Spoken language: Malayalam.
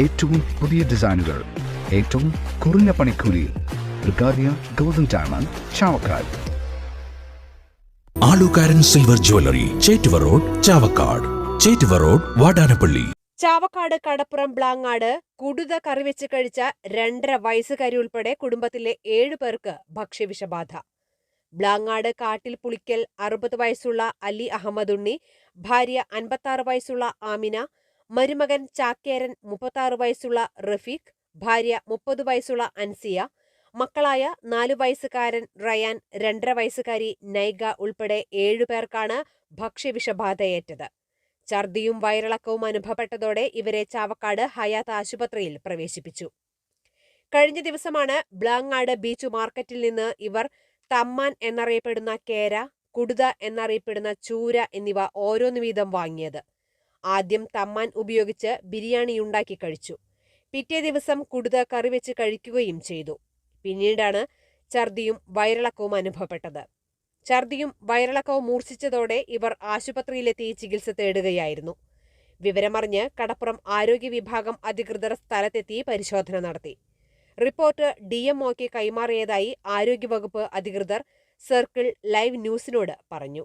ഏറ്റവും പുതിയ ഡിസൈനുകൾ ഏറ്റവും കുറഞ്ഞ പണിക്കൂലിയിൽ ബ്രിഗാദിയ golden diamond Chavakkad. Alukkaran silver jewellery Chettuva road Chavakkad. Chettuva road Vadanappally. Chavakkad Kadappuram Blangad കുടുത കറിവെച്ച് കഴിച്ച രണ്ടര വയസ്സുകാരി ഉൾപ്പെടെ കുടുംബത്തിലെ ഏഴു പേർക്ക് ഭക്ഷ്യവിഷബാധ. ബ്ലാങ്ങാട് കാട്ടിൽ പുളിക്കൽ അറുപത് വയസ്സുള്ള അലി അഹമ്മദ് ഉണ്ണി ഭാര്യ അൻപത്താറ് വയസ്സുള്ള ആമിന മരുമകൻ ചാക്കേരൻ മുപ്പത്താറ് വയസ്സുള്ള റഫീഖ് ഭാര്യ മുപ്പത് വയസ്സുള്ള അൻസിയ മക്കളായ നാലു വയസ്സുകാരൻ റയാൻ രണ്ടര വയസ്സുകാരി നൈഗ ഉൾപ്പെടെ ഏഴുപേർക്കാണ് ഭക്ഷ്യവിഷബാധയേറ്റത്. ഛർദിയും വയറിളക്കവും അനുഭവപ്പെട്ടതോടെ ഇവരെ ചാവക്കാട് ഹയാത്ത് ആശുപത്രിയിൽ പ്രവേശിപ്പിച്ചു. കഴിഞ്ഞ ദിവസമാണ് ബ്ലാങ്ങാട് ബീച്ച് മാർക്കറ്റിൽ നിന്ന് ഇവർ തമ്മാൻ എന്നറിയപ്പെടുന്ന കേര കുടുത എന്നറിയപ്പെടുന്ന ചൂര എന്നിവ ഓരോന്നു വീതം വാങ്ങിയത്. ആദ്യം തമ്മാൻ ഉപയോഗിച്ച് ബിരിയാണിയുണ്ടാക്കി കഴിച്ചു. പിറ്റേ ദിവസം കുടുത കറി വെച്ച് കഴിക്കുകയും ചെയ്തു. പിന്നീടാണ് ഛർദിയും വയറിളക്കവും അനുഭവപ്പെട്ടത്. ഛർദിയും വയറിളക്കവും മൂർച്ഛിച്ചതോടെ ഇവർ ആശുപത്രിയിലെത്തി ചികിത്സ തേടുകയായിരുന്നു. വിവരമറിഞ്ഞ് കടപ്പുറം ആരോഗ്യ വിഭാഗം അധികൃതർ സ്ഥലത്തെത്തി പരിശോധന നടത്തി. റിപ്പോർട്ട് ഡി എംഒക്ക് കൈമാറിയതായി ആരോഗ്യവകുപ്പ് അധികൃതർ സർക്കിൾ ലൈവ് ന്യൂസിനോട് പറഞ്ഞു.